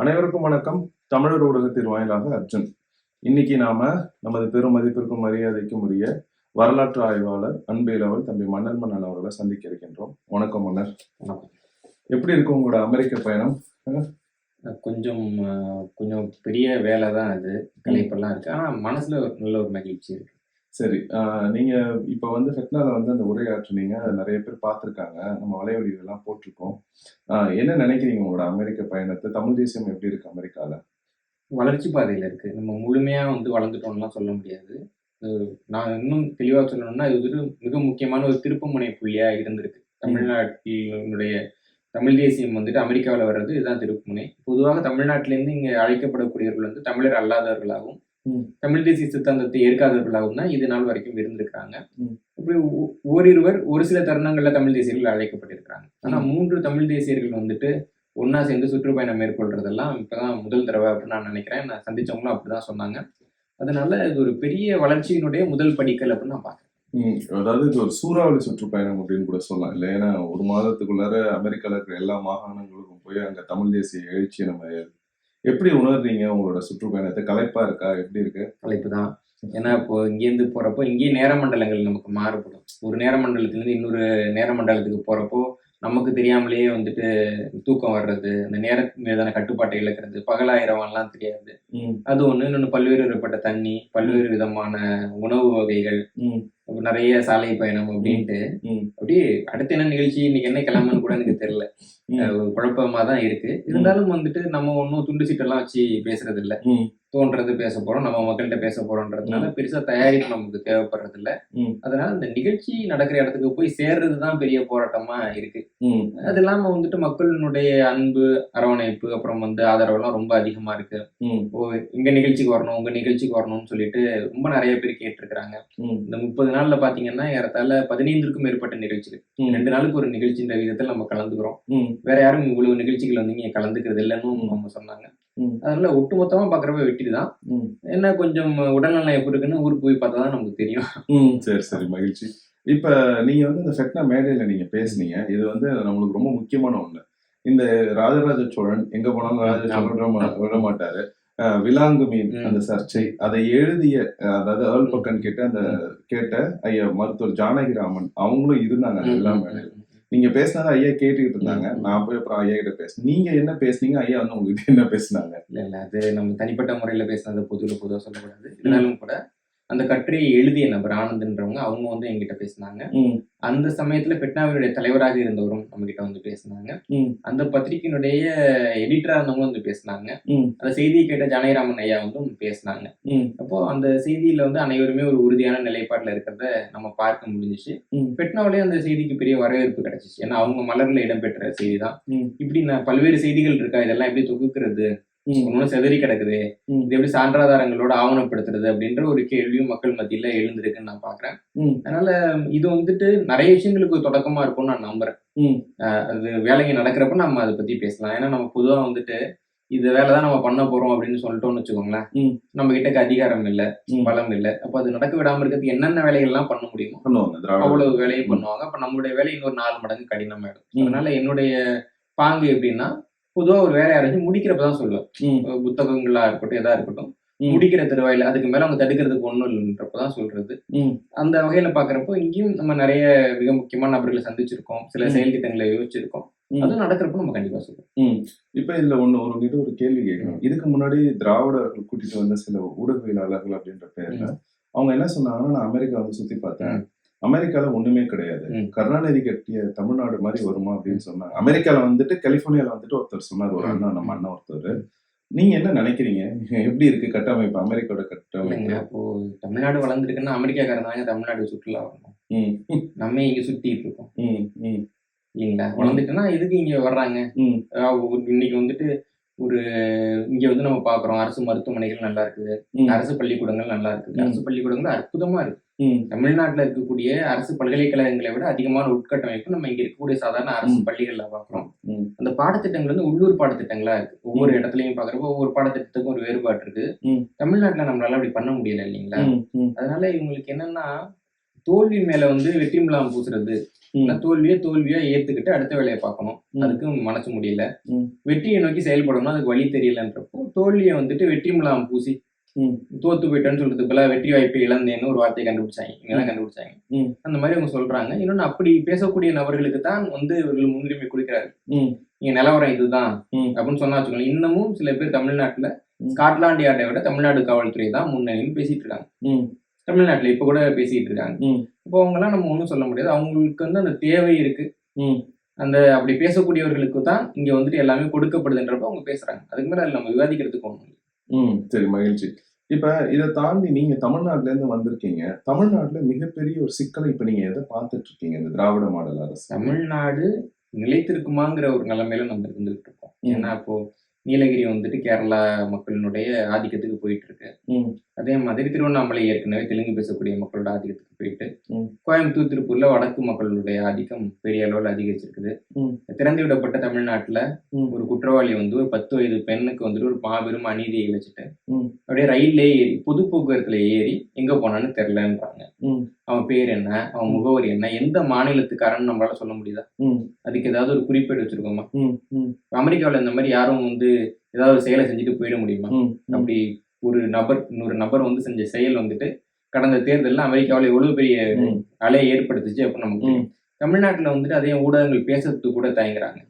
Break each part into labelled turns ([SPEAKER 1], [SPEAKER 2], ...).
[SPEAKER 1] அனைவருக்கும் வணக்கம். தமிழர் ஊடகத்தின் வாயிலாக அர்ஜுன். இன்னைக்கு நாம நமது பெரும் மதிப்பிற்கும் மரியாதைக்கும் உரிய வரலாற்று ஆய்வாளர் அன்பிலவல் தம்பி மன்னர் மன்னன் அவர்களை சந்திக்க இருக்கின்றோம். வணக்கம் மன்னர். எப்படி இருக்கு உங்களோட அமெரிக்க பயணம்?
[SPEAKER 2] கொஞ்சம் கொஞ்சம் பெரிய வேலை தான் அது. கலைப்பெல்லாம் இருக்கு. ஆனா மனசுல நல்ல ஒரு மகிழ்ச்சி இருக்கு.
[SPEAKER 1] சரி நீங்க இப்ப வந்து ஃபெட்னால வந்து அந்த உரையாற்றுனீங்க அதை நிறைய பேர் பார்த்திருக்காங்க. நம்ம வலைவடிவெல்லாம் போட்டிருக்கோம். என்ன நினைக்கிறீங்க உங்களோட அமெரிக்க பயணத்தை? தமிழ் தேசியம் எப்படி இருக்கு அமெரிக்கால?
[SPEAKER 2] வளர்ச்சி பாதையில இருக்கு. நம்ம முழுமையா வந்து வளர்ந்துட்டோம்லாம் சொல்ல முடியாது. நான் இன்னும் தெளிவா சொல்லணும்னா இது ஒரு மிக முக்கியமான ஒரு திருப்புமுனை புள்ளியா இருந்திருக்கு. தமிழ்நாட்டினுடைய தமிழ் தேசியம் வந்துட்டு அமெரிக்காவில் வர்றது இதுதான் திருப்புமுனை. பொதுவாக தமிழ்நாட்டிலேருந்து இங்கே அழைக்கப்படக்கூடியவர்கள் வந்து தமிழர் அல்லாதவர்களாகவும். தமிழ் தேசிய சித்தாந்தத்தை ஏற்காதவர்களாகவும் தான் இது நாள் வரைக்கும் இருந்திருக்கிறாங்க. இப்படி ஒ- ஓரிருவர் ஒரு சில தருணங்கள்ல தமிழ் தேசியர்கள் அழைக்கப்பட்டிருக்கிறாங்க. ஆனா மூன்று தமிழ் தேசியர்கள் வந்துட்டு ஒண்ணா சேர்ந்து சுற்றுப்பயணம் மேற்கொள்றதெல்லாம் இப்பதான் முதல் தடவை அப்படின்னு நான் நினைக்கிறேன். நான் சந்திச்சவங்களும் அப்படிதான் சொன்னாங்க. அதனால இது ஒரு பெரிய வளர்ச்சியினுடைய முதல் படிக்கல் அப்படின்னு நான் பாக்குறேன்
[SPEAKER 1] அதாவது இது ஒரு சூறாவளி சுற்றுப்பயணம் அப்படின்னு கூட சொல்லலாம். இல்லை ஏன்னா ஒரு மாதத்துக்குள்ளார அமெரிக்கால இருக்கிற எல்லா மாகாணங்களுக்கும் போய் அங்க தமிழ் தேசிய எழுச்சியை நம்ம எப்படி உணர்றீங்க உங்களோட சுற்றுப்பயணத்தை? கலைப்பா இருக்கா? எப்படி இருக்கு?
[SPEAKER 2] தலைப்பு தான் ஏன்னா இப்போ இங்கேருந்து போறப்போ இங்கேயே நேர மண்டலங்கள் நமக்கு மாறுபடும். ஒரு நேர மண்டலத்திலேருந்து இன்னொரு நேர மண்டலத்துக்கு போறப்போ நமக்கு தெரியாமலேயே வந்துட்டு தூக்கம் வர்றது அந்த நேர மீதான கட்டுப்பாட்டை இழக்கிறது பகலாயிரவன்லாம் தெரியாது. அது ஒண்ணு இன்னொன்று பல்வேறு விதப்பட்ட தண்ணி பல்வேறு விதமான உணவு வகைகள் நிறைய சாலை பயணம் அப்படின்ட்டு. அப்படியே அடுத்து என்ன நிகழ்ச்சி? இன்னைக்கு என்ன கிளம்புன்னு கூட எனக்கு தெரியல. குழப்பமா தான் இருக்கு. இருந்தாலும் வந்துட்டு நம்ம ஒன்றும் துண்டு சீட்டெல்லாம் வச்சு பேசுறது இல்ல தோன்றது பேச போறோம் நம்ம மக்கள்கிட்ட பேச போறோம்ன்றதுனால பெருசா தயாரிப்பு நமக்கு தேவைப்படுறது இல்ல. அதனால இந்த நிகழ்ச்சி நடக்கிற இடத்துக்கு போய் சேர்றது தான் பெரிய போராட்டமா இருக்கு. அது இல்லாம வந்துட்டு மக்களினுடைய அன்பு அரவணைப்பு அப்புறம் வந்து ஆதரவெல்லாம் ரொம்ப அதிகமா இருக்கு. ஓ இங்க நிகழ்ச்சிக்கு வரணும் உங்க நிகழ்ச்சிக்கு வரணும்னு சொல்லிட்டு ரொம்ப நிறைய பேர் கேட்டிருக்கிறாங்க.
[SPEAKER 1] ம்,
[SPEAKER 2] இந்த முப்பது நாள்ல பாத்தீங்கன்னா ஏறத்தாழ பதினைந்திற்கும் மேற்பட்ட நிகழ்ச்சிகள்.
[SPEAKER 1] ம்,
[SPEAKER 2] ரெண்டு நாளுக்கு ஒரு நிகழ்ச்சின்ற விதத்தில் நம்ம கலந்துக்கிறோம். வேற யாரும் இவ்வளவு நிகழ்ச்சிகள் வந்து இங்க கலந்துக்கிறது இல்லைன்னு அவங்க சொன்னாங்க. அதனால ஒட்டுமொத்தமா பாக்குறப்ப வெற்றி தான் என்ன கொஞ்சம் உடல்நலம் எப்படி இருக்குன்னு ஊருக்கு போய் பார்த்தா தான் நமக்கு தெரியும்.
[SPEAKER 1] சரி சரி மகிழ்ச்சி. இப்ப நீங்க வந்து இந்த ஃபெட்னா மேடையில நீங்க பேசுனீங்க. இது வந்து நம்மளுக்கு ரொம்ப முக்கியமான ஒண்ணு. இந்த ராஜராஜ சோழன் எங்க போனாலும் ராஜராஜ சோழன் விட மாட்டாரு. விலாங்கு மீன். அந்த சர்ச்சை அதை எழுதிய அதாவது ஏர்ல் பக்கன் கிட்ட அந்த கேட்ட ஐயா மருத்துவர் ஜானகிராமன் அவங்களும் இருந்தாங்க விழா மேடையில நீங்க பேசினதை ஐயா கேட்டுக்கிட்டு இருந்தாங்க. நான் போய் அப்புறம் ஐயா கிட்ட பேசினேன் நீங்க என்ன பேசுனீங்க? ஐயா வந்து உங்ககிட்ட என்ன பேசினாங்க?
[SPEAKER 2] இல்ல இல்ல. அது நம்ம தனிப்பட்ட முறையில பேசுனது பொதுவில் பொதுவாக சொல்லக்கூடாது. இருந்தாலும் கூட அந்த கட்டுரையை எழுதிய நபர் ஆனந்த்ன்றவங்க அவங்க வந்து எங்கிட்ட பேசினாங்க. அந்த சமயத்துல பெட்னாவினுடைய தலைவராக இருந்தவரும் நம்ம கிட்ட வந்து பேசினாங்க. அந்த பத்திரிகையினுடைய எடிட்டரா இருந்தவங்க வந்து பேசினாங்க. அந்த செய்தியை கேட்ட ஜானகிராமன் ஐயா வந்து பேசினாங்க. அப்போ அந்த செய்தியில வந்து அனைவருமே ஒரு உறுதியான நிலைப்பாட்டுல இருக்கிறத நம்ம பார்க்க முடிஞ்சுச்சு. பெட்னாவிலே அந்த செய்திக்கு பெரிய வரவேற்பு கிடைச்சிச்சு. ஏன்னா அவங்க மலர்ல இடம்பெற்ற செய்தி தான். இப்படி நான் பல்வேறு செய்திகள் இருக்கா? இதெல்லாம் எப்படி தொகுக்கிறது?
[SPEAKER 1] ம்,
[SPEAKER 2] ஒன்றும் செதறி கிடக்குது. இது எப்படி சான்றாதாரங்களோட ஆவணப்படுத்துறது அப்படின்ற ஒரு கேள்வியும் மக்கள் மத்தியில எழுந்திருக்குன்னு நான் பாக்குறேன். அதனால இது வந்துட்டு நிறைய விஷயங்களுக்கு தொடக்கமா இருக்கும்னு நான் நம்புறேன் அது வேலைங்க நடக்கிறப்ப நம்ம அதை பத்தி பேசலாம் ஏன்னா நம்ம பொதுவா வந்துட்டு இந்த வேலை தான் நம்ம பண்ண போறோம் அப்படின்னு சொல்லிட்டோம்னு வச்சுக்கோங்களேன். நம்ம கிட்ட அதிகாரம் இல்ல. பலம் இல்ல அப்ப அது நடக்க விடாம இருக்கிறதுக்கு என்னென்ன வேலைகள்லாம் பண்ண முடியுமோ
[SPEAKER 1] பண்ணுவாங்க
[SPEAKER 2] அவ்வளவு வேலையை
[SPEAKER 1] ம்.
[SPEAKER 2] பண்ணுவாங்க அப்ப நம்மளுடைய வேலை இன்னொரு நாலு மடங்கு கடினமாயிடும். அதனால என்னுடைய பாங்கு எப்படின்னா பொதுவா ஒரு வேலையை அரைஞ்சு முடிக்கிறப்ப தான் சொல்லுவேன் புத்தகங்களா இருக்கட்டும் எதா இருக்கட்டும். முடிக்கிற தருவாயில அதுக்கு மேல அவங்க தடுக்கிறதுக்கு ஒண்ணும் இல்லைன்றப்பதான் சொல்றது. அந்த வகையில பாக்குறப்போ இங்கேயும் நம்ம நிறைய மிக முக்கியமான நபர்களை சந்திச்சிருக்கோம் சில
[SPEAKER 1] ம்.
[SPEAKER 2] செயல் திட்டங்களை யோசிச்சிருக்கோம். அதுவும் நடக்கிறப்ப நம்ம கண்டிப்பா சொல்லுவோம்.
[SPEAKER 1] இப்ப இதுல ஒண்ணு ஒரு கிட்ட ஒரு கேள்வி கேட்கணும் இதுக்கு முன்னாடி திராவிடர்கள் கூட்டிட்டு வந்த சில ஊடகவியலாளர்கள் அப்படின்ற பேர்ல அவங்க என்ன சொன்னாங்கன்னா நான் அமெரிக்கா வந்து சுத்தி பார்த்தேன். அமெரிக்கால ஒண்ணுமே கிடையாது. கருணாநிதி கட்டிய தமிழ்நாடு மாதிரி வருமா அப்படின்னு சொன்னாங்க. அமெரிக்கால வந்துட்டு கலிபோர்னியால வந்துட்டு ஒருத்தர் சொன்னார். ஒரு. அண்ணா நம்ம அண்ணா ஒருத்தர். நீங்க என்ன நினைக்கிறீங்க? எப்படி இருக்கு கட்டமைப்பு அமெரிக்காவோட கட்டமைப்பு?
[SPEAKER 2] அப்போ தமிழ்நாடு வளர்ந்துருக்குன்னா அமெரிக்காக்காரன் தாங்க தமிழ்நாடு சுற்றுலா வரணும்.
[SPEAKER 1] ம்,
[SPEAKER 2] நம்ம இங்க சுத்திட்டு இருக்கோம். இல்லைங்களா? வளர்ந்துட்டுன்னா எதுக்கு இங்க வர்றாங்க? இன்னைக்கு வந்துட்டு ஒரு இங்க வந்து நம்ம பாக்குறோம் அரசு மருத்துவமனைகள் நல்லா இருக்குது. அரசு பள்ளிக்கூடங்கள் நல்லா இருக்குது. அரசு பள்ளிக்கூடங்கள் அற்புதமா இருக்கு. தமிழ்நாட்டுல இருக்கக்கூடிய அரசு பல்கலைக்கழகங்களை விட அதிகமான உட்கட்டமைப்பு நம்ம இங்க இருக்கக்கூடிய சாதாரண அரசு. பள்ளிகள்ல பாக்குறோம். அந்த பாடத்திட்டங்கள் வந்து உள்ளூர் பாடத்திட்டங்களா இருக்கு. ஒவ்வொரு இடத்துலயும் பாக்குறப்போ ஒவ்வொரு பாடத்திட்டத்துக்கும் ஒரு வேறுபாடு இருக்கு. தமிழ்நாட்டுல நம்மளால அப்படி பண்ண முடியல இல்லைங்களா? அதனால இவங்களுக்கு என்னன்னா தோல்வி மேல வந்து வெற்றி முலாம் பூசுறது தோல்வியை தோல்வியா ஏத்துக்கிட்டு அடுத்த வேலையை பார்க்கணும். அதுக்கு மனசு முடியல. வெற்றியை நோக்கி செயல்படணும் அதுக்கு வழி தெரியலன்றப்போ தோல்வியை வந்துட்டு வெற்றி முலாம் பூசி. தோத்து போயிட்டேன்னு சொல்றதுக்கு பதிலா வெற்றி வாய்ப்பை இழந்தேன்னு ஒரு வார்த்தையை கண்டுபிடிச்சாங்க இங்கதான் கண்டுபிடிச்சாங்க. அந்த மாதிரி அவங்க சொல்றாங்க இன்னொன்னு அப்படி பேசக்கூடிய நபர்களுக்கு தான் வந்து இவர்கள் முன்னுரிமை கொடுக்கிறாரு
[SPEAKER 1] ம்.
[SPEAKER 2] நீங்க நிலவரம் இதுதான். அப்படின்னு சொன்னா வச்சுக்கோங்களேன் இன்னமும் சில பேர் தமிழ்நாட்டுல
[SPEAKER 1] ம்.
[SPEAKER 2] ஸ்காட்லாந்து யார்டை விட தமிழ்நாடு காவல்துறை தான் முன்னணின்னு பேசிட்டு இருக்காங்க. தமிழ்நாட்டுல இப்ப கூட பேசிட்டு இருக்காங்க. இப்போ அவங்கலாம் நம்ம ஒன்றும் சொல்ல முடியாது. அவங்களுக்கு வந்து அந்த தேவை இருக்கு.
[SPEAKER 1] ம்.
[SPEAKER 2] அந்த அப்படி பேசக்கூடியவர்களுக்கு தான் இங்க வந்துட்டு எல்லாமே கொடுக்கப்படுதுன்றப்ப அவங்க பேசுறாங்க. அதுக்கு மேல அதுல நம்ம விவாதிக்கிறதுக்கு ஒண்ணும் இல்லை.
[SPEAKER 1] ம். சரி மகிழ்ச்சி. இப்ப இதை தாண்டி நீங்க தமிழ்நாட்டுல இருந்து வந்திருக்கீங்க. தமிழ்நாட்டுல மிகப்பெரிய ஒரு சிக்கலை இப்ப நீங்க எதை பார்த்துட்டு இருக்கீங்க? இந்த திராவிட மாடல் அரசு.
[SPEAKER 2] தமிழ்நாடு நிலைத்திருக்குமாங்கிற ஒரு நிலைமையில நம்ம இருந்துகிட்டு இருக்கோம். ஏன்னா இப்போ நீலகிரி வந்துட்டு கேரளா மக்களினுடைய ஆதிக்கத்துக்கு போயிட்டு இருக்கு.
[SPEAKER 1] ம்.
[SPEAKER 2] அதே மாதிரி திருவண்ணாமலை ஏற்கனவே தெலுங்கு பேசக்கூடிய மக்களோட ஆதிக்கத்துக்கு போயிட்டு. கோயம்புத்தூர் திருப்பூர்ல வடக்கு மக்களுடைய ஆதிக்கம் பெரிய அளவில் அதிகரிச்சிருக்குது. திறந்து விடப்பட்ட தமிழ்நாட்டுல. ஒரு குற்றவாளி வந்து ஒரு பத்து வயது பெண்ணுக்கு வந்துட்டு ஒரு மாபெரும் அநீதியை இழைச்சிட்டு. அப்படியே ரயில்லே ஏறி பொது போக்குவரத்துல ஏறி எங்க போனான்னு தெரிலன்றாங்க
[SPEAKER 1] ம்.
[SPEAKER 2] அவன் பேர் என்ன அவன் முகவரி என்ன எந்த மாநிலத்துக்காரன்னு நம்மளால சொல்ல முடியுதா. அதுக்கு ஏதாவது ஒரு குறிப்பேடு வச்சிருக்கோமா. அமெரிக்காவில் இந்த மாதிரி யாரும் வந்து ஏதாவது ஒரு செயலை செஞ்சுட்டு போயிட முடியுமா. அப்படி ஒரு நபர் இன்னொரு நபர் வந்து செஞ்ச செயல் வந்துட்டு கடந்த தேர்தலில் அமெரிக்காவில் எவ்வளவு பெரிய. அலையை ஏற்படுத்துச்சு அப்படின்னு நமக்கு. தமிழ்நாட்டுல வந்துட்டு அதே ஊடகங்கள் பேசுறதுக்கு கூட தயங்குறாங்க.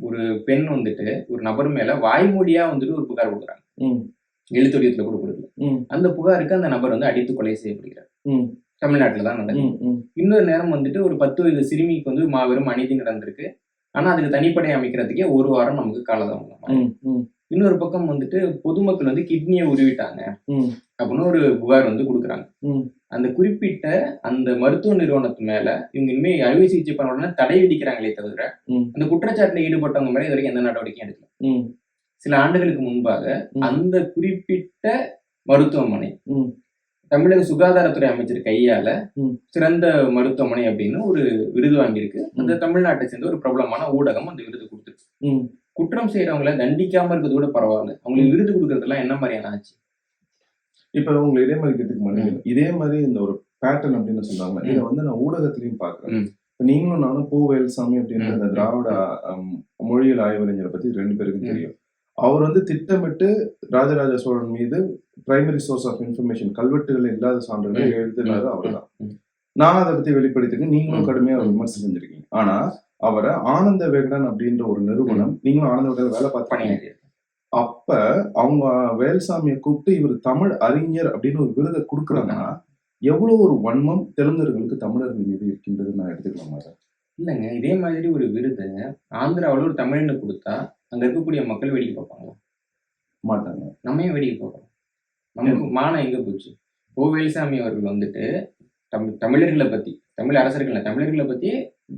[SPEAKER 2] ஒரு பெண் வந்துட்டு ஒரு நபர் மேல வாய்மொழியா வந்துட்டு ஒரு புகார் கொடுக்குறாங்க. எழுத்துடையத்துல கூட கொடுக்கல. அந்த புகாருக்கு அந்த நபர் வந்து அடித்து கொலை செய்யப்படுகிறார். தமிழ்நாட்டுல தான் நடக்குது.
[SPEAKER 1] ம்.
[SPEAKER 2] இன்னொரு நேரம் வந்துட்டு ஒரு பத்து வயது சிறுமிக்கு வந்து மாபெரும் அநீதி நடந்திருக்கு ஆனா அதுக்கு தனிப்படை அமைக்கிறதுக்கே ஒரு வாரம் நமக்கு காலதாமதம். இன்னொரு பக்கம் வந்துட்டு பொதுமக்கள் வந்து கிட்னியை உருவிட்டாங்க. அப்படின்னு ஒரு புகார் வந்து கொடுக்குறாங்க. அந்த குறிப்பிட்ட அந்த மருத்துவ நிறுவனத்து மேல இவங்க இனிமே அறுவை சிகிச்சை பண்ண உடனே தடை விதிக்கிறாங்களே தவிர. அந்த குற்றச்சாட்டுல ஈடுபட்டவங்க மேல இது வரைக்கும் எந்த நடவடிக்கையும் எடுக்கல. சில ஆண்டுகளுக்கு முன்பாக. அந்த குறிப்பிட்ட மருத்துவமனை. தமிழக சுகாதாரத்துறை அமைச்சர் கையால. சிறந்த மருத்துவமனை அப்படின்னு ஒரு விருது வாங்கியிருக்கு அந்த தமிழ்நாட்டை சேர்ந்த ஒரு பிரபலமான ஊடகம் அந்த விருது கொடுத்துருக்கு. குற்றம் செய்யறவங்கள தண்டிக்காம இருக்கிறது கூட பரவாயில்ல அவங்களுக்கு விருது கொடுக்கறதுலாம் என்ன மாதிரியான ஆச்சு
[SPEAKER 1] இப்ப உங்களை இதே மாதிரி கேட்டுக்க மாட்டேங்க இதே மாதிரி இந்த ஒரு பேட்டர்ன் அப்படின்னு சொல்றாங்க. இதை வந்து நான் ஊடகத்திலையும் பாக்குறேன். இப்ப நீங்களும் நானும் பூ வேல்சாமி அப்படின்ற. அந்த திராவிட மொழியியல் ஆய்வறிஞரை பத்தி ரெண்டு பேருக்கும். தெரியும் அவர் வந்து திட்டமிட்டு ராஜராஜ சோழன் மீது பிரைமரி சோர்ஸ் ஆஃப் இன்ஃபர்மேஷன் கல்வெட்டுகள் இல்லாத சான்றுகளை. எழுதினாரு அவர்தான்
[SPEAKER 2] ம்.
[SPEAKER 1] நான் அதை பத்தி வெளிப்படுத்திருக்கேன் நீங்களும். கடுமையா. விமர்சனம் செஞ்சிருக்கீங்க ஆனா அவரை ஆனந்த விகடன் அப்படின்ற ஒரு நிறுவனம் நீங்களும் ஆனந்த விகடன் வேலை பார்த்தீங்க
[SPEAKER 2] பணியாற்றி
[SPEAKER 1] அப்ப அவங்க வேல்சாமியை கூப்பிட்டு இவர் தமிழ் அறிஞர் அப்படின்னு ஒரு விருதை கொடுக்குறாங்கன்னா எவ்வளவு ஒரு வன்மம் தெலுங்கர்களுக்கு தமிழர்கள் மீது இருக்கின்றது நான் எடுத்துக்கலாம் அதை.
[SPEAKER 2] இல்லைங்க இதே மாதிரி ஒரு விருது ஆந்திராவில் ஒரு தமிழன்னு கொடுத்தா அங்க இருக்கக்கூடிய மக்கள் வேடிக்கை பார்ப்பாங்களா?
[SPEAKER 1] மாட்டாங்க.
[SPEAKER 2] நம்ம ஏன் வேடிக்கை பார்க்கறோம் நமக்கு மானம் எங்க போச்சு? ஓ வேலுசாமி அவர்கள் வந்துட்டு தமிழ் தமிழர்களை பத்தி தமிழ் அரசர்களை தமிழர்களை பத்தி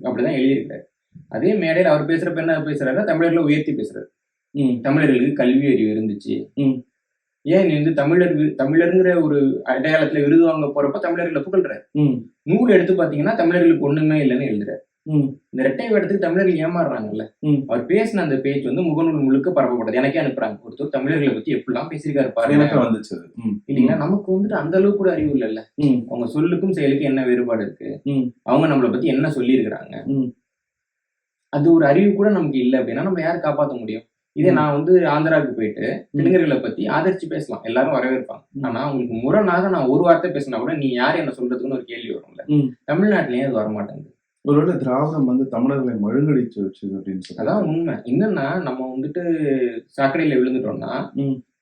[SPEAKER 2] அப்படிதான் எழுதியிருக்கிறாரு. அதே மேடையில் அவர் பேசுறப்ப என்ன பேசுறாரு தமிழர்களை உயர்த்தி பேசுறாரு. தமிழர்களுக்கு கல்வி அறிவு இருந்துச்சு. ஏன் நீ வந்து தமிழர் தமிழருங்கிற ஒரு அடையாளத்துல விருது வாங்க போறப்ப தமிழர்களை புகழ்றாரு
[SPEAKER 1] ம்,
[SPEAKER 2] நூல் எடுத்து பாத்தீங்கன்னா தமிழர்களுக்கு ஒண்ணுமே இல்லைன்னு எழுதுறாரு. இந்த ரெட்டை வேடத்துக்கு தமிழர்கள் ஏமாறுறாங்கல்ல. அவர் பேசின அந்த பேச்சு வந்து முகநூல் முழுக்க பரப்பப்படுது எனக்கே அனுப்புறாங்க. ஒருத்தர் தமிழர்களை பத்தி எப்படிலாம் பேசியிருக்காரு பாருங்க.
[SPEAKER 1] எனக்கு வந்துச்சு
[SPEAKER 2] இல்லைங்களா? நமக்கு வந்துட்டு அந்த அளவுக்கு கூட அறிவு இல்லைல்ல. அவங்க சொல்லுக்கும் செயலுக்கும் என்ன வேறுபாடு இருக்கு. அவங்க நம்மளை பத்தி என்ன சொல்லியிருக்கிறாங்க?
[SPEAKER 1] ம்.
[SPEAKER 2] அது ஒரு அறிவு கூட நமக்கு இல்லை அப்படின்னா நம்ம யார் காப்பாற்ற முடியும் இதே. நான் வந்து ஆந்திராவுக்கு போயிட்டு தெலுங்கர்களை பத்தி ஆதரிச்சு பேசலாம் எல்லாரும் வரவேற்பாங்க. ஆனா அவங்களுக்கு முரணாக நான் ஒரு வார்த்தை பேசினா கூட நீ யார் என்ன சொல்றதுக்குன்னு ஒரு கேள்வி வரும்ல
[SPEAKER 1] ம்.
[SPEAKER 2] தமிழ்நாட்டிலேயே அது வரமாட்டேங்குது
[SPEAKER 1] ஒருவேளை திராவிடம் வந்து தமிழர்களை மழுங்கடிச்சு வச்சுது அப்படின்னு
[SPEAKER 2] அதான் உண்மை என்னன்னா நம்ம வந்துட்டு சாக்கடையில விழுந்துட்டோம்னா.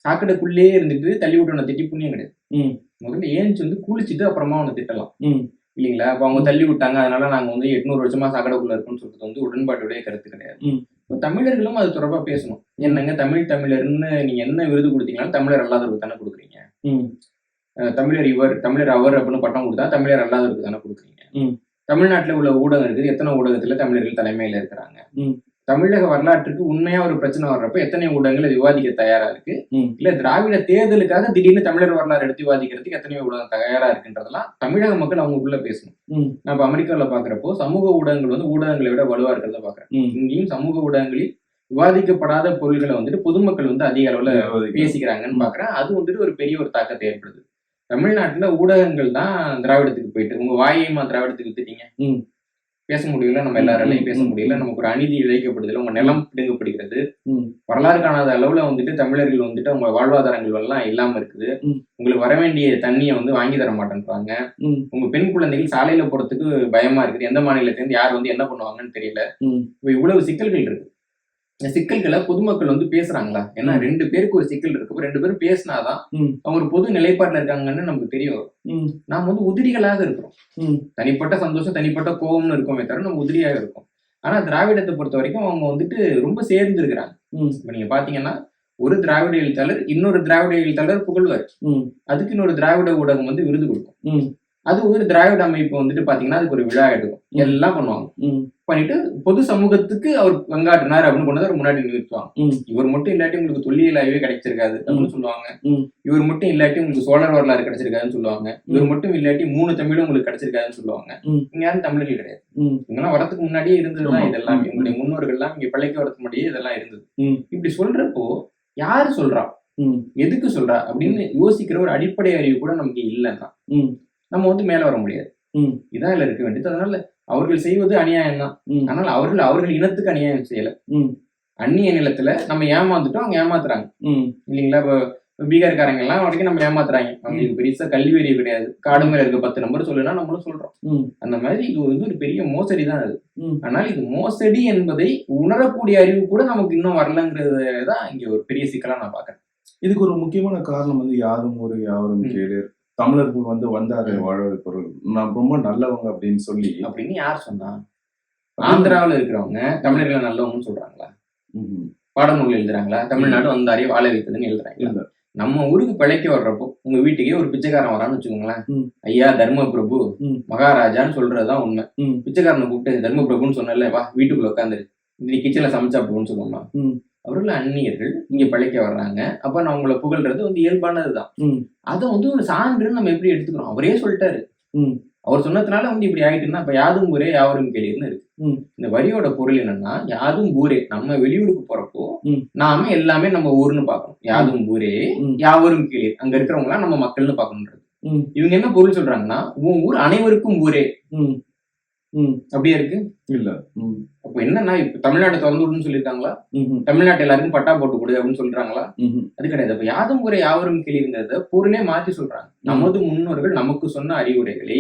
[SPEAKER 2] சாக்கடைக்குள்ளேயே இருந்துட்டு தள்ளி விட்டோம்னா திட்டி புண்ணியம் கிடையாது. முதல்ல ஏஞ்சி வந்து குளிச்சுட்டு அப்புறமா அவனை திட்டலாம். இல்லைங்களா? அப்ப அவங்க தள்ளி விட்டாங்க. அதனால நாங்க வந்து எட்நூறு வருஷமா சாக்கடைக்குள்ள இருக்கோம்னு சொல்றது வந்து உடன்பாட்டுடைய கருத்து கிடையாது. இப்ப தமிழர்களும் அது தொடர்பா பேசணும். என்னங்க தமிழ் தமிழர்னு நீங்க என்ன விருது கொடுத்தீங்கன்னாலும் தமிழர் அல்லாதவருக்கு தானே கொடுக்குறீங்க. தமிழர் இவர் தமிழர் அவர் அப்படின்னு பட்டம் கொடுத்தா தமிழர் அல்லாதவருக்கு தானே கொடுக்குறீங்க. தமிழ்நாட்டுல உள்ள ஊடகம் இருக்குது. எத்தனை ஊடகத்துல தமிழர்கள் தலைமையில இருக்கிறாங்க. தமிழக வரலாற்றுக்கு உண்மையா ஒரு பிரச்சனை வர்றப்ப எத்தனை ஊடகங்கள் விவாதிக்க தயாரா இருக்கு. இல்ல திராவிட தேர்தலுக்காக திடீர்னு தமிழர் வரலாறு எடுத்து விவாதிக்கிறதுக்கு எத்தனையோ ஊடகம் தயாரா இருக்குன்றதெல்லாம் தமிழக மக்கள் அவங்களுக்குள்ள பேசணும்
[SPEAKER 1] ம்.
[SPEAKER 2] நான் இப்ப அமெரிக்காவில் பாக்குறப்போ சமூக ஊடகங்கள் வந்து ஊடகங்களை விட வலுவா இருக்கிறத பாக்குறேன். இங்கேயும் சமூக ஊடகங்களில் விவாதிக்கப்படாத பொருள்களை வந்துட்டு பொதுமக்கள் வந்து அதிக அளவுல. பேசிக்கிறாங்கன்னு பாக்குறேன் அது வந்துட்டு ஒரு பெரிய ஒரு தாக்கத்தை ஏற்படுது தமிழ்நாட்டுல ஊடகங்கள் தான் திராவிடத்துக்கு போயிட்டு உங்க வாயையுமா திராவிடத்துக்கு வித்துட்டீங்க. பேச முடியல நம்ம எல்லாராலையும் பேச முடியல. நமக்கு ஒரு அநீதி இழைக்கப்படுதுல உங்க நிலம் பிடுங்கப்படுகிறது. வரலாறு காணாத அளவுல வந்துட்டு தமிழர்கள் வந்துட்டு அவங்க வாழ்வாதாரங்கள் எல்லாம் இல்லாம இருக்குது. உங்களுக்கு வர வேண்டிய தண்ணியை வந்து வாங்கி தர மாட்டேன்றாங்க. உங்க பெண் குழந்தைகள் சாலையில போறதுக்கு பயமா இருக்குது எந்த மாநிலத்துல இருந்து யார் வந்து என்ன பண்ணுவாங்கன்னு தெரியல இவ்வளவு சிக்கல்கள் இருக்கு சிக்கல்களை பொதுமக்கள் வந்து பேசுறாங்களா ஏன்னா. ரெண்டு பேருக்கு ஒரு சிக்கல் இருக்கு ரெண்டு பேரும் பேசினாதான். அவங்க ஒரு பொது நிலைப்பாட்டுல இருக்காங்கன்னு நமக்கு தெரிய வரும். நாம வந்து உதிரிகளாக இருக்கிறோம். தனிப்பட்ட சந்தோஷம் தனிப்பட்ட கோபம்னு இருக்கோமே தவிர நம்ம உதிரியாக இருக்கும் ஆனா திராவிடத்தை பொறுத்த வரைக்கும் அவங்க வந்துட்டு ரொம்ப சேர்ந்து இருக்கிறாங்க. இப்ப நீங்க பாத்தீங்கன்னா ஒரு திராவிட எழுத்தாளர் இன்னொரு திராவிட எழுத்தாளர் புகழ்வார்
[SPEAKER 1] ம்.
[SPEAKER 2] அதுக்கு இன்னொரு திராவிட ஊடகம் வந்து விருது கொடுக்கும். அது ஒரு திராவிட அமைப்பு வந்துட்டு பாத்தீங்கன்னா அதுக்கு ஒரு விழா எடுக்கும். எல்லாம் பண்ணுவாங்க. பண்ணிட்டு பொது சமூகத்துக்கு அவர் வெங்காட்டினார் அப்படின்னு கொண்டு முன்னாடி நிறுத்துவாங்க. இவர் மட்டும் இல்லாட்டி உங்களுக்கு தொல்லியலாவே கிடைச்சிருக்காது அப்படின்னு சொல்லுவாங்க. இவர் மட்டும் இல்லாட்டி உங்களுக்கு சோழர் வரலாறு கிடைச்சிருக்காதுன்னு சொல்லுவாங்க இவர் மட்டும் இல்லாட்டி மூணு தமிழும் உங்களுக்கு கிடைச்சிருக்காதுன்னு சொல்லுவாங்க. இங்க யாரும் தமிழர்கள் கிடையாது
[SPEAKER 1] ம்.
[SPEAKER 2] இவங்கெல்லாம் வரதுக்கு முன்னாடியே இருந்ததுதான். இதெல்லாம்
[SPEAKER 1] ம்.
[SPEAKER 2] இவங்களுடைய முன்னோர்கள் எல்லாம் இங்க பிழைக்க வரதுக்கு முன்னாடியே இதெல்லாம் இருந்தது. இப்படி சொல்றப்போ யாரு சொல்றா. எதுக்கு சொல்றா அப்படின்னு யோசிக்கிற ஒரு அடிப்படை அறிவு கூட நமக்கு இல்லைன்னா. நம்ம வந்து மேல வர முடியாது. இதான் இதுல இருக்க வேண்டியது அதனால அவர்கள் செய்வது அநியாயம் தான். ஆனால் அவர்கள் அவர்கள் இனத்துக்கு அநியாயம் செய்யல. அந்நிய நிலத்துல நம்ம ஏமாந்துட்டோம் அவங்க ஏமாத்துறாங்க. இல்லைங்களா இப்போ பீகார்காரங்க எல்லாம் வரைக்கும் நம்ம ஏமாத்துறாங்க அவங்களுக்கு பெருசா கல்வி அறிவு கிடையாது காடு மேல இருக்க பத்து நம்பர் சொல்லுனா நம்மளும் சொல்றோம். அந்த மாதிரி இது வந்து ஒரு பெரிய மோசடி தான் அது. ஆனால் இது மோசடி என்பதை உணரக்கூடிய அறிவு கூட நமக்கு இன்னும் வரலங்கிறது தான் இங்க ஒரு பெரிய சிக்கலா நான் பாக்குறேன்
[SPEAKER 1] இதுக்கு ஒரு முக்கியமான காரணம் வந்து யாதும் ஒரு யாவரும்
[SPEAKER 2] ம்.
[SPEAKER 1] தமிழர்கள் வந்து வந்தாரு. வாழ வைப்பவர்கள் நான் ரொம்ப நல்லவங்க அப்படின்னு சொல்லி
[SPEAKER 2] அப்படின்னு யார் சொன்னா ஆந்திராவுல இருக்கிறவங்க தமிழர்களை நல்லவங்கன்னு சொல்றாங்களா. பாடநூல் எழுதுறாங்களா தமிழ்நாடு வந்தாரே வாழ வைத்ததுன்னு எழுதுறாங்க. நம்ம ஊருக்கு பிழைக்க வர்றப்போ உங்க வீட்டுக்கே ஒரு பிச்சைக்காரன் வரான்னு வச்சுக்கோங்களேன். ஐயா தர்ம பிரபு. மகாராஜான்னு சொல்றதுதான் உண்மை. பிச்சைக்காரனை கூப்பிட்டு தர்ம பிரபுன்னு சொன்னல வா வீட்டுக்குள்ள உட்காந்துரு நீ கிச்சன்ல சமைச்சா அப்படின்னு சொல்லுவோம்னா
[SPEAKER 1] ம்.
[SPEAKER 2] அவர்கள் அந்நியர்கள் இங்க பிழைக்க வர்றாங்க அப்ப நான் உங்களை புகழ்றது வந்து இயல்பானதுதான். அதை வந்து ஒரு சான்றுன்னு நம்ம எப்படி எடுத்துக்கிறோம் அவரே சொல்லிட்டாரு. அவர் சொன்னதுனால வந்து இப்படி ஆயிட்டுன்னா அப்ப யாதும் ஊரே யாவரும் கேளீர்னு இருக்கு. இந்த வரியோட பொருள் என்னன்னா யாதும் ஊரே நம்ம வெளியூருக்கு போறப்போ. நாம எல்லாமே நம்ம ஊர்னு பார்க்கணும் யாதும் ஊரே. யாவரும் கேளீர் அங்க இருக்கிறவங்க எல்லாம் நம்ம மக்கள்னு பார்க்கணுன்றது
[SPEAKER 1] ம்.
[SPEAKER 2] இவங்க என்ன பொருள் சொல்றாங்கன்னா உன் ஊர் அனைவருக்கும் ஊரே. அப்படியே இருக்கு
[SPEAKER 1] இல்ல.
[SPEAKER 2] அப்ப என்னன்னா இப்ப தமிழ்நாடு திறந்து விடுன்னு சொல்லியிருக்காங்களா. தமிழ்நாட்டு எல்லாருக்கும் பட்டா போட்டு கொடு அப்படின்னு சொல்றாங்களா. அது கிடையாது அப்ப யாதும் ஊரே யாவரும் கேளீருங்கிறத பொருளே மாத்தி சொல்றாங்க நமது முன்னோர்கள் நமக்கு சொன்ன அறிவுரைகளை.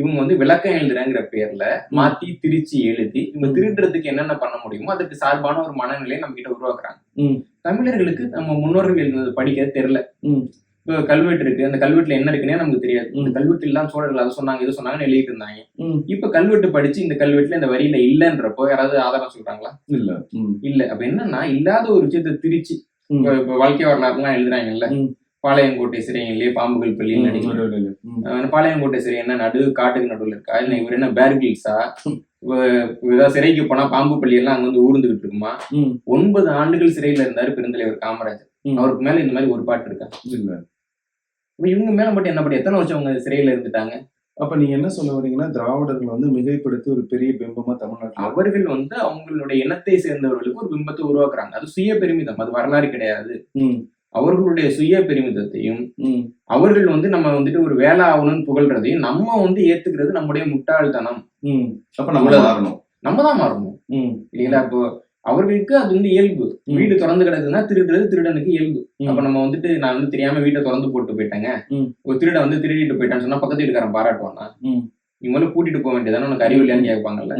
[SPEAKER 2] இவங்க வந்து விளக்கம் எழுதுறங்கிற பேர்ல மாத்தி திரிச்சு எழுதி இவங்க. திருடுறதுக்கு என்னென்ன பண்ண முடியுமோ அதுக்கு சார்பான ஒரு மனநிலையை நம்ம கிட்ட உருவாக்குறாங்க. தமிழர்களுக்கு நம்ம முன்னோர்கள் எழுதுனது படிக்க தெரியல. இப்போ கல்வெட்டு இருக்கு அந்த கல்வெட்டுல என்ன இருக்குன்னே நமக்கு தெரியாது இந்த
[SPEAKER 1] ம்.
[SPEAKER 2] கல்வெட்டில் தான் சோழர்கள் அதை சொன்னாங்க இது சொன்னாங்கன்னு எழுதிட்டு இருந்தாங்க. இப்ப கல்வெட்டு படிச்சு இந்த கல்வெட்டுல இந்த வரியில இல்லன்றப்போ யாராவது ஆதாரம் சொல்றாங்களா
[SPEAKER 1] இல்ல.
[SPEAKER 2] இல்ல அப்ப என்னன்னா இல்லாத ஒரு விஷயத்தை திரிச்சு. இப்ப வாழ்க்கை வரலாறுலாம் எழுதுறாங்கல்ல
[SPEAKER 1] ம்.
[SPEAKER 2] பாளையங்கோட்டை சிறையிலே பாம்புகள் பள்ளியில்
[SPEAKER 1] ம்.
[SPEAKER 2] நடிகை
[SPEAKER 1] இல்ல, இல்ல, இல்ல. ம்.
[SPEAKER 2] அஹ் பாளையங்கோட்டை சிறை என்ன நடு காட்டுக்கு நடுவில் இருக்கா இல்ல இவர் என்ன பேர்கில்ஸா ஏதாவது சிறைக்கு போனா பாம்பு பள்ளி எல்லாம் அங்க வந்து ஊர்ந்துகிட்டு இருக்குமா. ஒன்பது ஆண்டுகள் சிறையில இருந்தாரு பெருந்தலைவர் காமராஜர். அவருக்கு மேல இந்த மாதிரி ஒரு பாட்டு இருக்கா இப்ப இவங்க மேல மட்டும் என்ன படி எத்தனை வருஷம் அவங்க சிறையில இருந்துட்டாங்க
[SPEAKER 1] அப்ப நீங்க என்ன சொல்ல வரீங்கன்னா திராவிடர்கள் வந்து மிகைப்படுத்தி ஒரு பெரிய பிம்பமா தமிழ்நாட்டுல
[SPEAKER 2] அவர்கள் வந்து அவங்களுடைய இனத்தை சேர்ந்தவர்களுக்கு ஒரு பிம்பத்தை உருவாக்குறாங்க அது சுய பெருமிதம் அது வரலாறு கிடையாது. அவர்களுடைய சுய பெருமிதத்தையும். அவர்கள் வந்து நம்ம வந்துட்டு ஒரு வேலை ஆகணும்னு புகழ்றதையும் நம்ம வந்து ஏத்துக்கிறது நம்முடைய முட்டாள்தனம்.
[SPEAKER 1] அப்ப நம்ம
[SPEAKER 2] அவ்வளவுதான்.
[SPEAKER 1] மாறணும்
[SPEAKER 2] நம்ம தான் மாறணும். இல்லைங்களா இப்போ அவர்களுக்கு அது வந்து இயல்பு. வீடு திறந்து கிடக்குதுன்னா திருடுறது திருடனுக்கு இயல்பு. அப்ப நம்ம வந்துட்டு நான் வந்து தெரியாம வீட்டை திறந்து போட்டு போயிட்டேங்க. ஒரு திருட வந்து திருடிட்டு போயிட்டான்னு சொன்னா பக்கத்து வீட்டுக்காரன் பாராட்டுவானா
[SPEAKER 1] ம்.
[SPEAKER 2] நீ முதல்ல கூட்டிட்டு போக வேண்டியதானே உனக்கு அறிவு இல்லையான்னு கேட்பாங்கல்ல.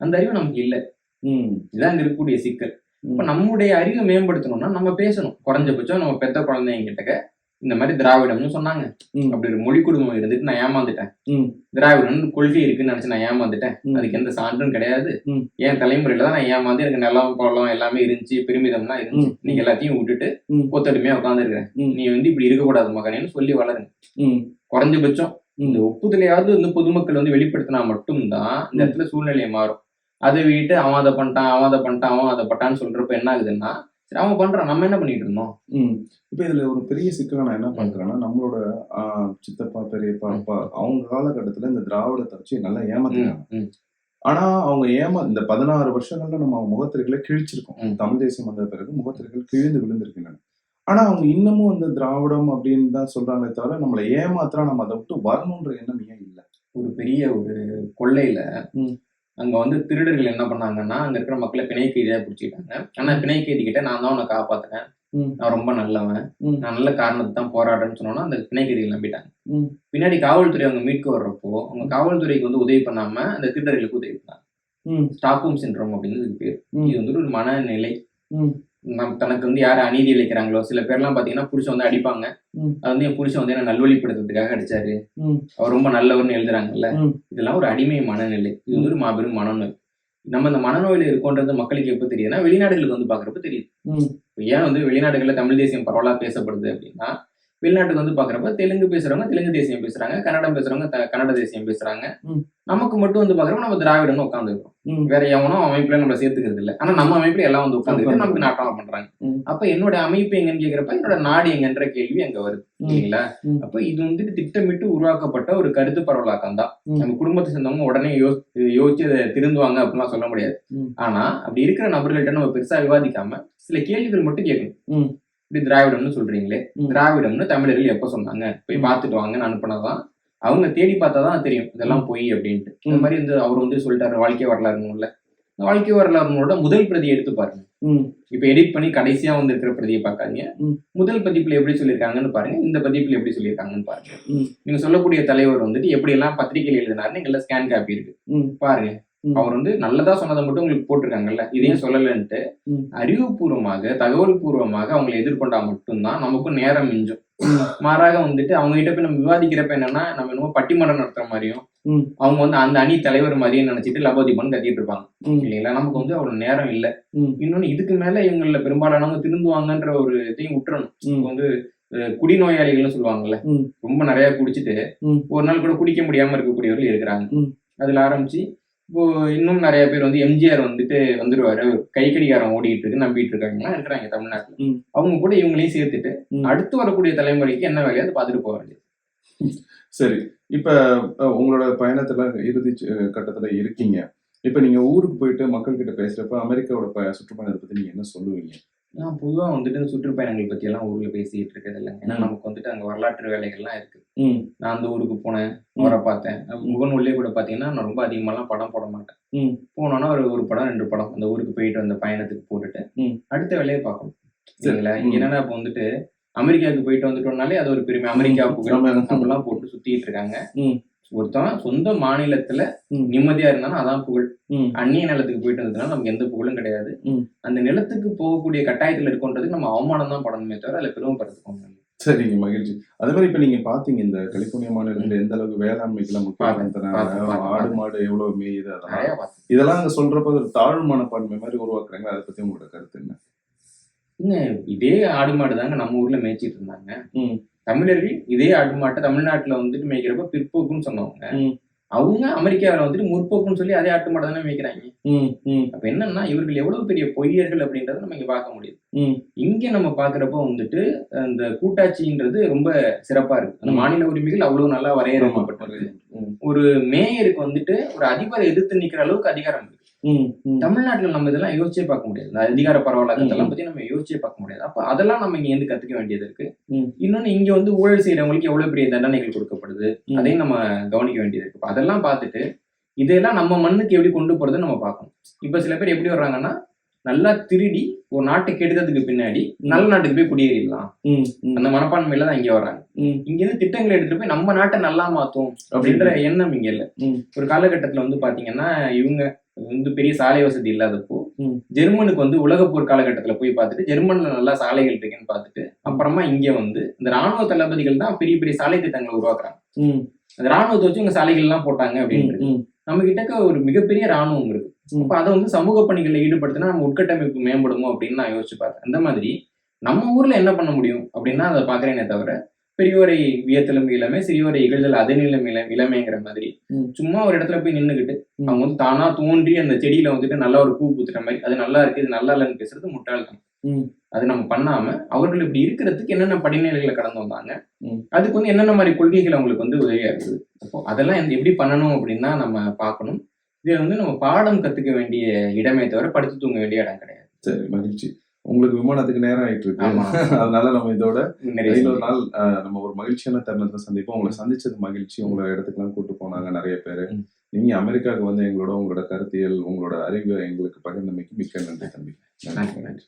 [SPEAKER 2] அந்த அறிவு நமக்கு இல்ல இங்க இருக்கக்கூடிய சிக்கல் இப்ப. நம்முடைய அறிவை மேம்படுத்தணும்னா நம்ம பேசணும் குறைஞ்சபட்சம் நம்ம பெத்த குழந்தைங்க கிட்டக்க இந்த மாதிரி திராவிடம்னு சொன்னாங்க. அப்படி ஒரு மொழி குடும்பம் இருந்துட்டு நான் ஏமாந்துட்டேன்
[SPEAKER 1] ம்.
[SPEAKER 2] திராவிடம் கொள்கை இருக்குன்னு நினைச்சு நான் ஏமாந்துட்டேன். அதுக்கு எந்த சான்றும் கிடையாது. என் தலைமுறையில தான் நான் ஏமாந்து எனக்கு நிலம் பழம் எல்லாமே இருந்துச்சு பெருமிதம்லாம் இருந்துச்சு. நீங்க எல்லாத்தையும் விட்டுட்டு. ஒத்தடிமையா உட்காந்துருக்கிறேன். நீ வந்து இப்படி இருக்கக்கூடாது மகனேன்னு சொல்லி வளருங்க. குறைஞ்சபட்சம். இந்த ஒப்புதலையாவது வந்து பொதுமக்கள் வந்து வெளிப்படுத்தினா மட்டும்தான் இந்த. இடத்துல சூழ்நிலை மாறும் அதை விட்டு அவன் அதை பண்ணிட்டான் அவன் அதை பண்ணிட்டான் அவன் அதை பட்டான்னு சொல்றப்ப என்ன ஆகுதுன்னா சரி அவன் பண்றான் நம்ம என்ன பண்ணிட்டு இருந்தோம்
[SPEAKER 1] ம். இப்ப இதுல ஒரு பெரிய சிக்கலை நான் என்ன பாக்குறேன்னா நம்மளோட சித்தப்பா பெரியப்பா. அப்பா அவங்க காலகட்டத்துல இந்த திராவிடத்தை வச்சு நல்லா
[SPEAKER 2] ம்,
[SPEAKER 1] ஆனா அவங்க ஏமா இந்த பதினாறு வருஷங்கள்ல நம்ம அவங்க முகத்திரைகளை கிழிச்சிருக்கோம். தமிழ் தேசியம் வந்த பிறகு முகத்திரைகள் கிழிந்து விழுந்திருக்கின்றன ஆனா அவங்க இன்னமும் வந்து திராவிடம் அப்படின்னு தான் சொல்றாங்களே தவிர நம்மளை ஏமாத்துறா நம்ம அதை விட்டு வரணுன்ற எண்ணம் ஏன் இல்ல
[SPEAKER 2] ஒரு பெரிய ஒரு கொள்ளையில. அங்க வந்து திருடர்கள் என்ன பண்ணாங்கன்னா அங்க இருக்கிற மக்களை பிணை கைதியா பிடிச்சிட்டாங்க ஆனா பிணை கைதி கிட்ட நான் தான் உன்னை காப்பாத்துறேன். நான் ரொம்ப நல்லவன். நான் நல்ல காரணத்தை தான் போராடுறேன்னு சொன்னோன்னா அந்த பிணை கைதிகள் நம்பிட்டாங்க. பின்னாடி காவல்துறை அவங்க மீட்க வர்றப்போ அவங்க காவல்துறைக்கு வந்து உதவி பண்ணாம அந்த திருடர்களுக்கு உதவி பண்ணாங்க. ஸ்டாக்ஹோம் சிண்ட்ரோம் அப்படின்னு இதுக்கு பேர். இது வந்து ஒரு மனநிலை. நம் தனக்கு வந்து யார் அநீதி இழைக்கிறாங்களோ சில பேர்லாம் பாத்தீங்கன்னா புருஷன் வந்து அடிப்பாங்க. அது வந்து என் புருஷன் வந்து என்ன நல்வழிப்படுத்துறதுக்காக அடிச்சாரு. அவர் ரொம்ப நல்லவர்னு எழுதுறாங்கல்ல. இதெல்லாம் ஒரு அடிமை மனநிலை. இது ஒரு மாபெரும் மனநோய். நம்ம இந்த மனநோயில இருக்கோன்றது மக்களுக்கு எப்போ தெரியுதுன்னா வெளிநாடுகளுக்கு வந்து பாக்குறப்ப தெரியுது. ஏன் வந்து வெளிநாடுகள்ல தமிழ் தேசியம் பரவலா பேசப்படுது அப்படின்னா வெளிநாட்டுக்கு வந்து பாக்குறப்ப தெலுங்கு பேசுறவங்க தெலுங்கு தேசியம் பேசுறாங்க கன்னடம் பேசுறவங்க கன்னட தேசியம் பேசுறாங்க. நமக்கு மட்டும் வந்து பாக்குறப்ப நம்ம திராவிடம்னு உட்காந்துருக்கோம். வேற எவனும் அமைப்புல நம்ம சேர்த்துக்கிறது இல்ல ஆனா நம்ம அமைப்புல எல்லாம் வந்து உட்காந்துருக்கு. நமக்கு நாட்டம் பண்றாங்க. அப்ப என்னோட அமைப்பு எங்கன்னு கேக்குறப்ப என்னோட நாடு எங்கன்ற கேள்வி அங்க வருது. இல்லைங்களா. அப்ப இது வந்துட்டு திட்டமிட்டு உருவாக்கப்பட்ட ஒரு கருத்து பரவலாக்கம் தான். நம்ம குடும்பத்தை சேர்ந்தவங்க உடனே யோசிச்சு அதை திருந்துவாங்க அப்படிலாம் சொல்ல முடியாது. ஆனா அப்படி இருக்கிற நபர்கள்ட்ட நம்ம பெருசா விவாதிக்காம சில கேள்விகள் மட்டும் கேட்கணும். இப்படி திராவிடம்னு சொல்றீங்களே. திராவிடம்னு தமிழர்கள் எப்ப சொன்னாங்க போய். பார்த்துட்டு வாங்கன்னு அனுப்புனதான் அவங்க தேடி பார்த்தா தான் தெரியும் இதெல்லாம் பொய் அப்படின்ட்டு இந்த. மாதிரி வந்து அவர் வந்து சொல்லிட்டாரு வாழ்க்கை வரலாறுல இந்த வாழ்க்கை வரலாறுனோட முதல் பிரதி எடுத்து பாருங்க. இப்ப எடிட் பண்ணி கடைசியா வந்து இருக்கிற பிரதியை பார்க்காதீங்க
[SPEAKER 1] ம்.
[SPEAKER 2] முதல் பதிப்புல எப்படி சொல்லியிருக்காங்கன்னு பாருங்க இந்த பதிப்புல எப்படி சொல்லியிருக்காங்கன்னு பாருங்க. நீங்க சொல்லக்கூடிய தலைவர் வந்துட்டு எப்படி எல்லாம் பத்திரிகையில் எழுதினாருன்னு எங்கெல்லாம் ஸ்கேன் காப்பி இருக்கு. பாருங்க. அவர் வந்து நல்லதா சொன்னதை மட்டும் உங்களுக்கு போட்டிருக்காங்கல்ல இதையும் சொல்லலன்ட்டு. அறிவுபூர்வமாக தகவல் பூர்வமாக அவங்களை எதிர்கொண்டா மட்டும்தான் நமக்கும் நேரம் மிஞ்சும். மாறாக வந்துட்டு அவங்க கிட்ட போய் நம்ம விவாதிக்கிறப்ப என்னன்னா நம்ம என்னமோ பட்டிமன்றம் நடத்துற மாதிரியும். அவங்க வந்து அந்த அணி தலைவர் மாதிரியும் நினைச்சிட்டு லபோதிபன் கத்திட்டு இருப்பாங்க. இல்லைங்களா நமக்கு வந்து அவ்வளவு நேரம் இல்ல. இன்னொன்னு இதுக்கு மேல இவங்கள பெரும்பாலானவங்க திருந்துவாங்கன்ற ஒரு இதையும் விட்டுறணும். இப்போ வந்து குடிநோயாளிகள்னு சொல்லுவாங்கல்ல. ரொம்ப நிறைய குடிச்சிட்டு. ஒரு நாள் கூட குடிக்க முடியாம இருக்கக்கூடியவர்கள் இருக்கிறாங்க. அதுல ஆரம்பிச்சு இப்போ இன்னும் நிறைய பேர் வந்து எம்ஜிஆர் வந்துட்டு வந்துருவாரு. கை கடிகாரம் ஓடிட்டு இருக்கு நம்பிட்டு இருக்காங்கலாம் இருக்கிறாங்க தமிழ்நாட்டுல. அவங்க கூட இவங்களையும் சேர்த்துட்டு. அடுத்து வரக்கூடிய தலைமுறைக்கு என்ன வேலையோ அதை பார்த்துட்டு போக வேண்டியது.
[SPEAKER 1] சரி இப்ப உங்களோட பயணத்துல இறுதி கட்டத்துல இருக்கீங்க. இப்ப நீங்க ஊருக்கு போயிட்டு மக்கள் கிட்ட பேசுறப்ப அமெரிக்காவோட சுற்றுப்பயணத்தை பத்தி நீங்க என்ன சொல்லுவீங்க?
[SPEAKER 2] நான் பொதுவா வந்துட்டு இந்த சுற்றுப்பயணங்கள் பத்தி எல்லாம் ஊர்ல பேசிட்டு இருக்கிறது இல்லைங்க ஏன்னா. நமக்கு வந்துட்டு அங்க வரலாற்று வேலைகள்லாம் இருக்கு நான் அந்த ஊருக்கு போனேன். அவரை பார்த்தேன் முகநூல்லே கூட பாத்தீங்கன்னா நான் ரொம்ப அதிகமாலாம் படம் போட மாட்டேன். போனோன்னா ஒரு ஒரு படம் ரெண்டு படம் அந்த ஊருக்கு போயிட்டு வந்த பயணத்துக்கு போட்டுட்டு. அடுத்த வேலையை பார்க்கணும்
[SPEAKER 1] சரி.
[SPEAKER 2] சரிங்களா இங்க. என்னன்னா இப்போ வந்துட்டு அமெரிக்காவுக்கு போயிட்டு வந்துட்டோம்னாலே அது ஒரு பெருமை அமெரிக்கா புகழ்
[SPEAKER 1] ஆமா.
[SPEAKER 2] அப்படிலாம் போட்டு சுத்திட்டு இருக்காங்க
[SPEAKER 1] ம்.
[SPEAKER 2] ஒருத்தன் சொந்த மாநிலத்துல. நிம்மதியா இருந்தாலும் அதான் புகழ் அந்நிய நிலத்துக்கு போயிட்டு வந்ததுனால நமக்கு எந்த புகழும் கிடையாது. அந்த நிலத்துக்கு போகக்கூடிய கட்டாயத்துல இருக்கோன்றதுக்கு நம்ம அவமானம் தான் படணுமே தவிர அதுல இல்லை.
[SPEAKER 1] சரிங்க மகிழ்ச்சி அதே மாதிரி இப்ப நீங்க பாத்தீங்க இந்த கலிபோர்னியா மாநிலத்துல எந்த அளவுக்கு
[SPEAKER 2] பார்த்தேன், பார்த்தேன்.
[SPEAKER 1] ஆடு மாடு எவ்வளவு மேயுது அதெல்லாம். இதெல்லாம் அங்க சொல்றப்ப ஒரு தாழ்வு மனப்பான்மை மாதிரி உருவாக்குறாங்க அதை பத்தி உங்களோட கருத்து என்ன
[SPEAKER 2] இதே ஆடு மாடு தாங்க நம்ம ஊர்ல மேய்ச்சிட்டு இருந்தாங்க. தமிழர்கள் இதே ஆடு மாட்டை தமிழ்நாட்டுல வந்துட்டு மேய்க்கிறப்ப பிற்போக்குன்னு சொன்னவங்க. அவங்க அமெரிக்காவில வந்துட்டு முற்போக்குன்னு சொல்லி அதே ஆட்டு மாடு தானே மேய்க்கிறாங்க அப்ப என்னன்னா இவர்கள் எவ்வளவு பெரிய பொய்யர்கள் அப்படின்றத நம்ம இங்க பார்க்க முடியுது. இங்க நம்ம பாக்குறப்ப வந்துட்டு அந்த கூட்டாட்சின்றது ரொம்ப சிறப்பா இருக்கு அந்த. மாநில உரிமைகள் அவ்வளவு நல்லா வரையறுக்கப்பட்டிருக்கு ஒரு மேயருக்கு வந்துட்டு ஒரு அதிபரை எதிர்த்து நிக்கிற அளவுக்கு அதிகாரம் இருக்கு. தமிழ்நாட்டுல நம்ம இதெல்லாம் யோசிச்சே பார்க்க முடியாது. இந்த அதிகார பரவலாக்கத்தெல்லாம். பத்தி நம்ம யோசிச்சே பார்க்க முடியாது. அப்ப அதெல்லாம் நம்ம இங்க இருந்து கத்துக்க வேண்டியது இருக்கு. இன்னொன்னு இங்க வந்து ஊழல் செய்யறவங்களுக்கு எவ்வளவு பெரிய தண்டனைகள் கொடுக்கப்படுது. அதையும் நம்ம கவனிக்க வேண்டியது இருக்கு. அதெல்லாம் பார்த்துட்டு இதெல்லாம் நம்ம மண்ணுக்கு எப்படி கொண்டு போறதுன்னு நம்ம பார்க்கணும். இப்ப சில பேர் எப்படி வர்றாங்கன்னா நல்லா திருடி ஒரு நாட்டை கெடுத்ததுக்கு பின்னாடி. நல்ல நாட்டுக்கு போய் குடியேறிடலாம் அந்த மனப்பான்மையில தான் இங்க வர்றாங்க. இங்க இருந்து திட்டங்களை எடுத்துட்டு போய் நம்ம நாட்டை நல்லா மாத்தும்
[SPEAKER 1] அப்படின்ற
[SPEAKER 2] எண்ணம் இங்க இல்ல. ஒரு காலகட்டத்துல வந்து பாத்தீங்கன்னா இவங்க வந்து பெரிய சாலை வசதி இல்லாதப்போ. ஜெர்மனுக்கு வந்து உலகப் போர் காலகட்டத்துல போய் பார்த்துட்டு ஜெர்மன்ல நல்லா சாலைகள் இருக்குன்னு பார்த்துட்டு அப்புறமா இங்க வந்து இந்த ராணுவ தளபதிகள் தான் பெரிய பெரிய சாலை திட்டங்களை உருவாக்குறாங்க அந்த ராணுவத்தை வச்சு இவங்க சாலைகள் எல்லாம் போட்டாங்க அப்படின்றது
[SPEAKER 1] ம்,
[SPEAKER 2] நம்ம கிட்டக்க ஒரு மிகப்பெரிய ராணுவம் இருக்கு. அப்ப அதை வந்து சமூக பணிகளில் ஈடுபடுத்தினா நம்ம உட்கட்டமைப்பு மேம்படுமோ அப்படின்னு நான் யோசிச்சு பார்த்தேன் அந்த மாதிரி நம்ம ஊர்ல என்ன பண்ண முடியும் அப்படின்னா அதை பாக்குறேனே தவிர பெரியோரை வியத்தலும் இளமை சிறியோரை இகழ்தல் அதனிலும் இள இளமைங்கிற மாதிரி. சும்மா ஒரு இடத்துல போய் நின்னுக்கிட்டு
[SPEAKER 1] ம்.
[SPEAKER 2] அவங்க வந்து தானா தோன்றி அந்த செடியில வந்துட்டு நல்லா ஒரு பூ பூத்துற மாதிரி அது நல்லா இருக்கு இது நல்லா இல்லைன்னு பேசுறது முட்டாள்தனம்
[SPEAKER 1] ம்.
[SPEAKER 2] அது நம்ம பண்ணாம அவர்கள் இப்படி இருக்கிறதுக்கு என்னென்ன படிநிலைகளை கடந்து வந்தாங்க. அதுக்கு வந்து என்னென்ன மாதிரி கொள்கைகள் அவங்களுக்கு வந்து உதவியா இருக்குது அப்போ அதெல்லாம் எப்படி பண்ணணும் அப்படின்னா நம்ம பார்க்கணும் இதுல வந்து நம்ம பாடம் கத்துக்க வேண்டிய இடமே தவிர படுத்து தூங்க வேண்டிய இடம் கிடையாது.
[SPEAKER 1] சரி மகிழ்ச்சி. உங்களுக்கு விமானத்துக்கு நேரம் ஆயிட்டு இருக்கு. அதனால நம்ம இதோட இன்னொரு நாள் நம்ம ஒரு மகிழ்ச்சியான தருணத்தை சந்திப்போம். உங்களை சந்திச்சது மகிழ்ச்சி. உங்களை இடத்துக்குலாம் கூட்டு போனாங்க நிறைய பேரு. நீங்க அமெரிக்காவுக்கு வந்து எங்களோட உங்களோட கருத்தியல் உங்களோட அறிவை எங்களுக்கு பகிர்ந்தமைக்கு மிக்க நன்றி தம்பி.
[SPEAKER 2] நன்றி நன்றி.